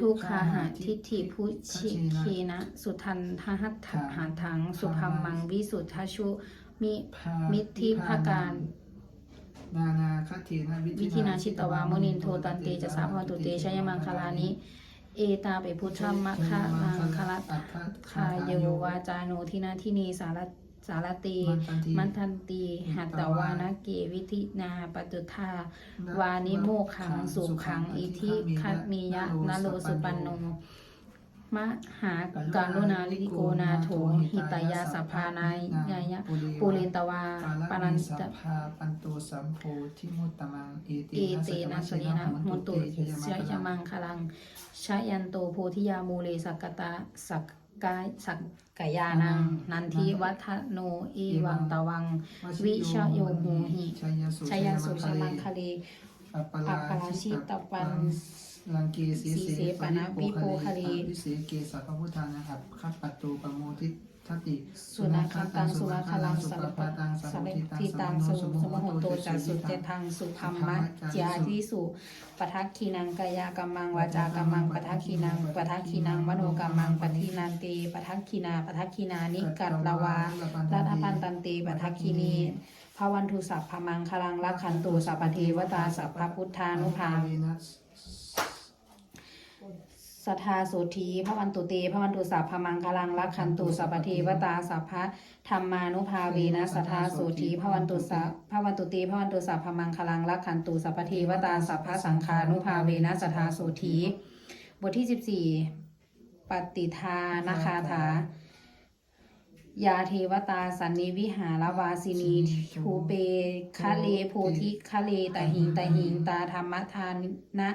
ทุกขาหาทิฏฐิพุชิคีนะ สุทันทหัตถหาถัง สุพัมมังวิสุทธชุ มิมิทธิภาการนานาคตินาวิธินาชิตวามุนินโทตันเตจะสาพรตุเตชยมังคลานิเอตาเปพุทธมะคะมังคละคายโยวาจาโนทินาทินีสาร สารตีมันทันตีหัตตวานเกวิธินาปตุทาวานิโมขังสุขังอิทิคัตมียะนโลสุปันโนมหาการุณาลิโกนาโถหิตายาสัพพานายยายะปุริตวาปรันสัตพพาปันโตสัมโพธิมุตตมังเอเอเตนะสนีนะโหตุชยมังคลังชายันโตโพธิยามูเลสักกตาสัก กายสักกายานัง นันทิวัฒโนเอวังตวัง วิชโยโหหิชยสุชมังคเลอัปปอัปปราชิตปันลังเกสีสีเสปนะวิโปคะเลวิเศษเกสัพพพุทธานะครับขัปปัตตูปโมทิทัตติ สุนัขตังสุนัขลังสัพพะตัง สัพทิตังสุสมโหโตจัสสุเตทังสุธรรมะจาทิสุปทักขีนังกายากรรมังวาจากรรมังปทักขีนังปทักขีนังมโนกรรมังปทินันเตปทักขีนาปทักขีนานิกัตลวารัตพันตันเตปทักขีนีภาวันทุสัพพมังคลังลักขันตุสัพพเทวตาสัพพพุทธานุภา สทธาโสธีพระวันตุเตพระวันตุสัพพมังคลังรักขันตุสัพพเทวตาสัพพะธรรมานุภาเวนะสทธาโสธีพระวันตุสัพพระวันตุเตพระวันตุสัพพมังคลังรักขันตุสัพพเทวตาสัพพะสังขานุภาเวนะสทธาโสธีบทที่สิบสี่ปฏิทานาคาถา ยาเทวตาสันนิวิหารวาสินีทูเปคะเลโพธิคะเลตหิงตหิงตาธรรมทานนะ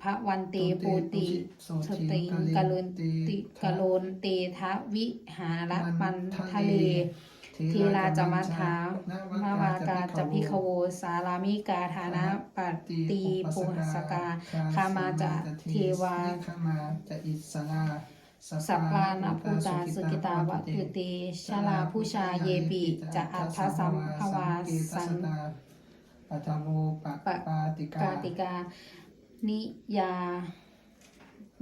พระวันเตปูติสติกะลุนติกะโลนเตทะวิหารปันทะเลทีลาจมัทธามาวากาจพิคโวสารามิกาธานะปฏิปุสกาคามาจะเทวาคามาจะอิ สัพพานาภูตาสุกิตาวะตุเตชลาผู้ชาเยปิจะอัฏฐสัมภวาสังปัทโมปะปาติกาติกา นิยา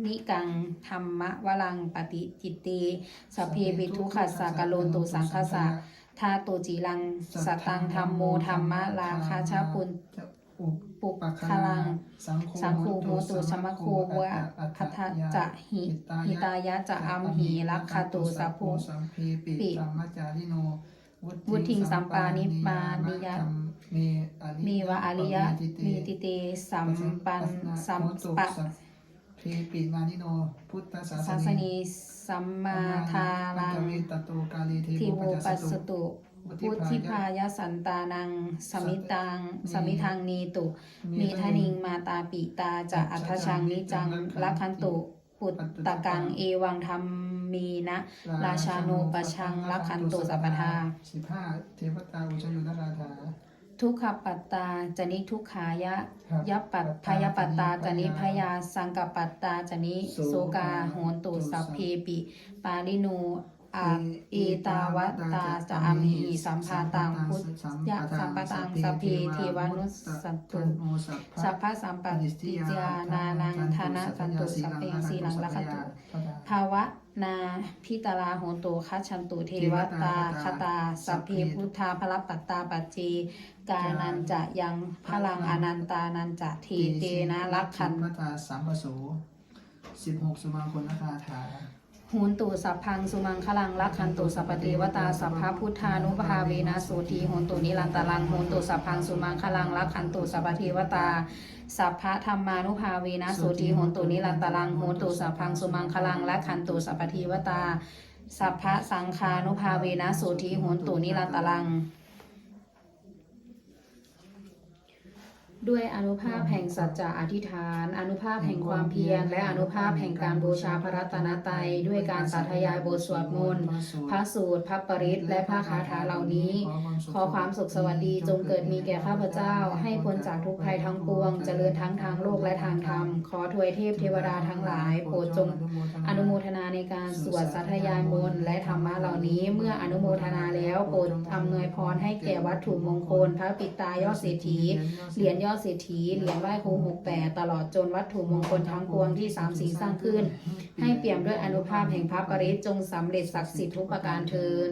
นิกังธรรมะวลังปฏิจิตติสพเพปิทุขัสสะกโลนตุสังคสะทาโตจิลังสตังธรรมโมธรรมะลาคาชาปุน ปปุกปัคคลัง สังโฆสังคูโหตุสมะโควะพัทจะหิหิตายะจะอัมหีลักขตุสัพโพสัมเพปิปิธรรมจาริโนวุฒิสัมปานิปานิยะเมอริมีวะอริยะมีติเตสัมปันสัมปะเพปิมานิโน พุทธศาศาสสนีนีสัมมาทารังเวตโตกาลีเททิโวโวปัปัสสสสตุตุ พุทธิพายสันตานัง สมิตัง สมิทังนีตุ มีทนิงมาตาปิตาจะอัทชังนิจังลักขันตุปุตตะกังเอวังธรรมมีนะ ราชาโนปชังลักขันตุสัพพทาสิบห้าเทวตาอุชยุนราธาทุกขปัตตาจนิทุกขายะครับยัปปัตพยปัตตาจนิพยาสังกปัตตาจนิโสโสกาโหนตุสัพเพปิ ปาลินู อาเอตาวัตตาจะอมิสัมภาตังพุทธะสัมปตังสัพเพเทวานุสัตตุสัพพะสัมปติจานานังธนะสันตุสัพเพสีลังลัคตุภาวะนาพิตาราโหนตุคัจฉันตุเทวตาคตาสัพเพพุทธาพระปัตตาปัจเจกานันจะยังพลังอนันตานันจะเทเตนะรักขันพัตาสัมปโสสิบหกสมาคนนคาถา หูนตุสัพพังสุมังคลังลักขันตุสัพพเทวตาสัพพะพุทธานุภาเวนะโสทีโหนตุนิรันตรังโหนตุสัพพังสุมังคลังลักขันตุสัพพเทวตาสัพพะธรรมานุภาเวนะโสทีโหนตุนิรันตรังโหนตุสัพพังสุมังคลังลักขันตุสัพพเทวตาสัพพะสังฆานุภาเวนะโสทีโหนตุนิรันตรัง ด้วยอนุภาพแห่งสัจจะอธิษฐาน อนุภาพแห่งความเพียรและอนุภาพแห่งการบูชาพระรัตนตรัยด้วยการสาธยายบทสวดมนต์พระสูตรพระปริตและพระคาถาเหล่านี้ ขอความสุขสวัสดีจงเกิดมีแก่ข้าพเจ้า ให้พ้นจากทุกภัยทั้งปวง เจริญทั้งทางโลกและทางธรรม ขอถวยเทพเทวดาทั้งหลายโปรดจงอนุโมทนาในการสวดสาธยายมนต์และธรรมะเหล่านี้ เมื่ออนุโมทนาแล้วโปรดอำนวยพรให้แก่วัตถุมงคล พระปิตายอดเศรษฐีเหรียญยอดาเศรษฐีเหรียญไหว้ครูหกแปดตลอดจนวัตถุมงคลทั้งปวงที่สามสีสร้างขึ้น ให้เปี่ยมด้วยอนุภาพแห่งพระปริศจงสำเร็จศักดิ์สิทธิ์ทุกประการเทิน